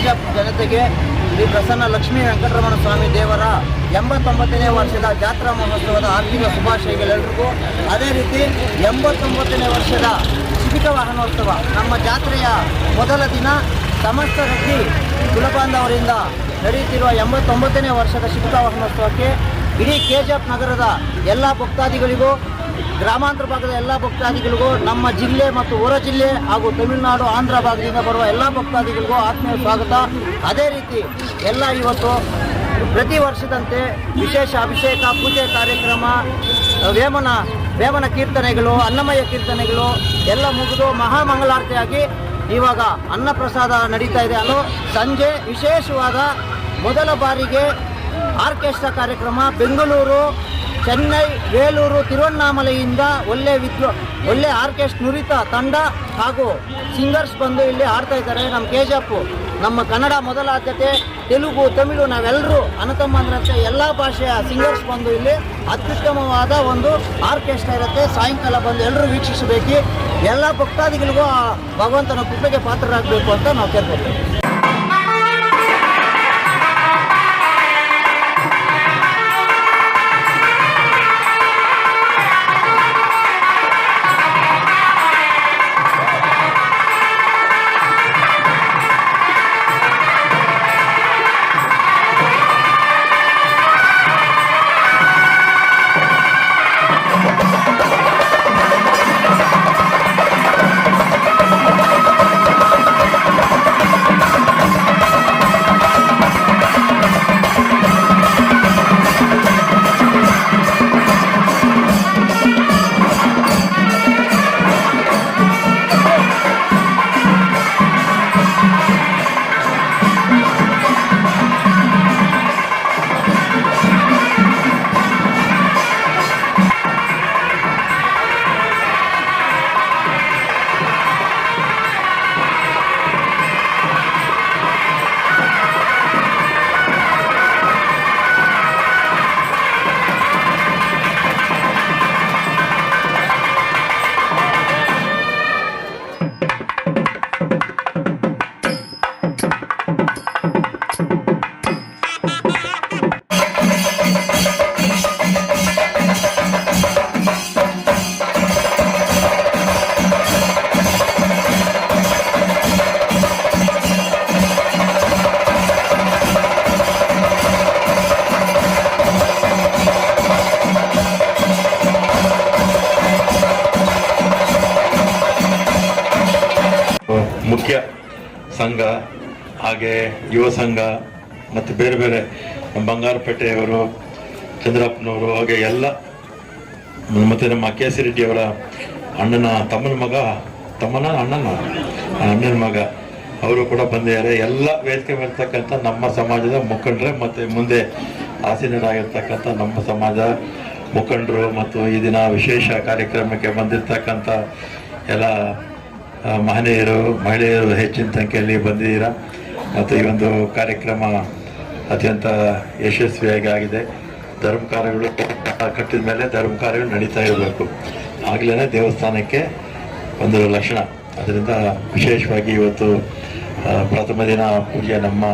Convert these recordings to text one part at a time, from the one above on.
ಜೊತೆಗೆ ಶ್ರೀ ಪ್ರಸನ್ನ ಲಕ್ಷ್ಮೀ ವೆಂಕಟರಮಣ ಸ್ವಾಮಿ ದೇವರ ಎಂಬತ್ತೊಂಬತ್ತನೇ ವರ್ಷದ ಜಾತ್ರಾ ಮಹೋತ್ಸವದ ಆರ್ಥಿಕ ಶುಭಾಶಯಗಳೆಲ್ರಿಗೂ ಅದೇ ರೀತಿ ಎಂಬತ್ತೊಂಬತ್ತನೇ ವರ್ಷದ ಶಿಬಿಕ ವಾಹನೋತ್ಸವ ನಮ್ಮ ಜಾತ್ರೆಯ ಮೊದಲ ದಿನ ಸಮಸ್ತ ರೆಡ್ಡಿ ಕುಲಬಾಂಧವರಿಂದ ನಡೆಯುತ್ತಿರುವ ಎಂಬತ್ತೊಂಬತ್ತನೇ ವರ್ಷದ ಶಿಬಿಕ ವಾಹನೋತ್ಸವಕ್ಕೆ ಇಡೀ ಕೆಜಿಎಫ್ ನಗರದ ಎಲ್ಲ ಭಕ್ತಾದಿಗಳಿಗೂ ಗ್ರಾಮಾಂತರ ಭಾಗದ ಎಲ್ಲ ಭಕ್ತಾದಿಗಳಿಗೂ, ನಮ್ಮ ಜಿಲ್ಲೆ ಮತ್ತು ಹೊರ ಜಿಲ್ಲೆ ಹಾಗೂ ತಮಿಳುನಾಡು, ಆಂಧ್ರ ಭಾಗದಿಂದ ಬರುವ ಎಲ್ಲ ಭಕ್ತಾದಿಗಳಿಗೂ ಆತ್ಮೀಯ ಸ್ವಾಗತ. ಅದೇ ರೀತಿ ಎಲ್ಲ ಇವತ್ತು ಪ್ರತಿ ವರ್ಷದಂತೆ ವಿಶೇಷ ಅಭಿಷೇಕ, ಪೂಜೆ ಕಾರ್ಯಕ್ರಮ ವೇಮನ ವೇಮನ ಕೀರ್ತನೆಗಳು, ಅನ್ನಮಯ್ಯ ಕೀರ್ತನೆಗಳು ಎಲ್ಲ ಮುಗಿದು ಮಹಾಮಂಗಳಾರತಿಯಾಗಿ ಇವಾಗ ಅನ್ನಪ್ರಸಾದ ನಡೀತಾ ಇದೆ. ಅಲ್ಲೋ ಸಂಜೆ ವಿಶೇಷವಾದ ಮೊದಲ ಬಾರಿಗೆ ಆರ್ಕೆಸ್ಟ್ರಾ ಕಾರ್ಯಕ್ರಮ, ಬೆಂಗಳೂರು ಚೆನ್ನೈ ಬೇಲೂರು ತಿರುವಣ್ಣಾಮಲೆಯಿಂದ ಒಳ್ಳೆ ವಿದ್ವ ಒಳ್ಳೆ ಆರ್ಕೆಸ್ಟ್ ನುರಿತ ತಂಡ ಹಾಗೂ ಸಿಂಗರ್ಸ್ ಬಂದು ಇಲ್ಲಿ ಆಡ್ತಾ ಇದ್ದಾರೆ. ನಮ್ಮ ಕೆಜಪ್ಪು ನಮ್ಮ ಕನ್ನಡ ಮೊದಲ ಆದ್ಯತೆ, ತೆಲುಗು, ತಮಿಳು ನಾವೆಲ್ಲರೂ ಅನತಮ್ಮಂದ್ರಂತೆ ಎಲ್ಲ ಭಾಷೆಯ ಸಿಂಗರ್ಸ್ ಬಂದು ಇಲ್ಲಿ ಅತ್ಯುತ್ತಮವಾದ ಒಂದು ಆರ್ಕೆಸ್ಟ್ರಾ ಇರುತ್ತೆ. ಸಾಯಂಕಾಲ ಬಂದು ಎಲ್ಲರೂ ವೀಕ್ಷಿಸಬೇಕು. ಎಲ್ಲ ಭಕ್ತಾದಿಗಳಿಗೂ ಭಗವಂತನ ಕೃಪೆಗೆ ಪಾತ್ರರಾಗಬೇಕು ಅಂತ ನಾವು ಕೇಳ್ಕೊಳ್ತೇವೆ. ಸಂಘ, ಹಾಗೆ ಯುವ ಸಂಘ, ಮತ್ತು ಬೇರೆ ಬೇರೆ ಬಂಗಾರಪೇಟೆಯವರು, ಚಂದ್ರಪ್ಪನವರು, ಹಾಗೆ ಎಲ್ಲ ಮತ್ತು ನಮ್ಮ ಕೆ ಸಿ ರೆಡ್ಡಿಯವರ ಅಣ್ಣನ ತಮ್ಮನ ಮಗ, ತಮ್ಮನ ಅಣ್ಣನ ಅಣ್ಣನ ಮಗ, ಅವರು ಕೂಡ ಬಂದಿದ್ದಾರೆ. ಎಲ್ಲ ವೇದಿಕೆ ಮೇಲ್ತಕ್ಕಂಥ ನಮ್ಮ ಸಮಾಜದ ಮುಖಂಡರೇ ಮತ್ತು ಮುಂದೆ ಆಸೀನರಾಗಿರ್ತಕ್ಕಂಥ ನಮ್ಮ ಸಮಾಜ ಮುಖಂಡರು ಮತ್ತು ಈ ದಿನ ವಿಶೇಷ ಕಾರ್ಯಕ್ರಮಕ್ಕೆ ಬಂದಿರತಕ್ಕಂಥ ಎಲ್ಲ ಮಹನೀಯರು ಮಹಿಳೆಯರು ಹೆಚ್ಚಿನ ಸಂಖ್ಯೆಯಲ್ಲಿ ಬಂದಿದ್ದೀರಾ? ಮತ್ತು ಈ ಒಂದು ಕಾರ್ಯಕ್ರಮ ಅತ್ಯಂತ ಯಶಸ್ವಿಯಾಗಿ ಆಗಿದೆ ಧರ್ಮ ಕಾರ್ಯಗಳು ಕಟ್ಟಿದ ಮೇಲೆ ಧರ್ಮ ಕಾರ್ಯಗಳು ನಡೀತಾ ಇರಬೇಕು. ಆಗಲೇ ದೇವಸ್ಥಾನಕ್ಕೆ ಒಂದು ಲಕ್ಷಣ. ಅದರಿಂದ ವಿಶೇಷವಾಗಿ ಇವತ್ತು ಪ್ರಥಮ ದಿನ ಪೂಜೆ ನಮ್ಮ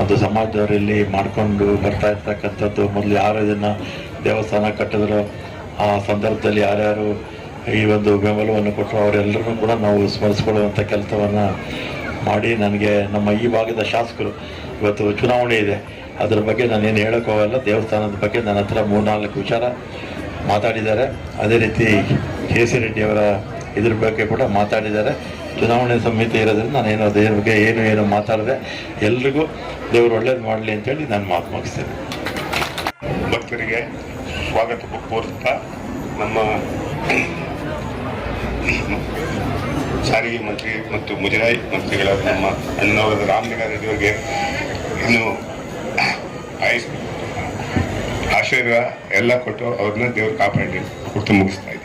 ಒಂದು ಸಮಾಜದವರಲ್ಲಿ ಮಾಡಿಕೊಂಡು ಬರ್ತಾ ಇರ್ತಕ್ಕಂಥದ್ದು. ಮೊದಲು ಯಾರು ಇದನ್ನು ದೇವಸ್ಥಾನ ಕಟ್ಟಿದ್ರು? ಆ ಸಂದರ್ಭದಲ್ಲಿ ಯಾರ್ಯಾರು ಈ ಒಂದು ಬೆಂಬಲವನ್ನು ಕೊಟ್ಟರು. ಅವರೆಲ್ಲರೂ ಕೂಡ ನಾವು ಸ್ಮರಿಸ್ಕೊಳ್ಳುವಂಥ ಕೆಲಸವನ್ನು ಮಾಡಿ ನನಗೆ ನಮ್ಮ ಈ ಭಾಗದ ಶಾಸಕರು ಇವತ್ತು ಚುನಾವಣೆ ಇದೆ. ಅದರ ಬಗ್ಗೆ ನಾನೇನು ಹೇಳೋಕ್ಕೋಗಲ್ಲ ದೇವಸ್ಥಾನದ ಬಗ್ಗೆ ನನ್ನ ಹತ್ರ ಮೂರ್ನಾಲ್ಕು ವಿಚಾರ ಮಾತಾಡಿದ್ದಾರೆ. ಅದೇ ರೀತಿ ಕೆ ಸಿ ರೆಡ್ಡಿಯವರ ಇದ್ರ ಬಗ್ಗೆ ಕೂಡ ಮಾತಾಡಿದ್ದಾರೆ. ಚುನಾವಣೆ ಸಮಿತಿ ಇರೋದ್ರಿಂದ ನಾನೇನು ಅದ್ರ ಬಗ್ಗೆ ಏನು ಏನು ಮಾತಾಡಿದೆ ಎಲ್ರಿಗೂ ದೇವರು ಒಳ್ಳೇದು ಮಾಡಲಿ ಅಂತೇಳಿ ನಾನು ಮಾತು ಮುಗಿಸ್ತೇನೆ. ಭಕ್ತರಿಗೆ ಸ್ವಾಗತ. ಪೂರ್ವಕ ನಮ್ಮ ಸಾರಿಗೆ ಮಂತ್ರಿ ಮತ್ತು ಮುಜರಾಯಿ ಮಂತ್ರಿಗಳ ನಮ್ಮ ಅಣ್ಣವರದ ರಾಮಲಿಂಗ ರೆಡ್ಡಿಯವರಿಗೆ ಇನ್ನು ಆಯುಷ್ ಆಶೀರ್ವಾದ ಎಲ್ಲ ಕೊಟ್ಟು ಅವ್ರನ್ನ ದೇವರು ಕಾಪಾಡಿ, ಕೊಟ್ಟು ಮುಗಿಸ್ತಾರೆ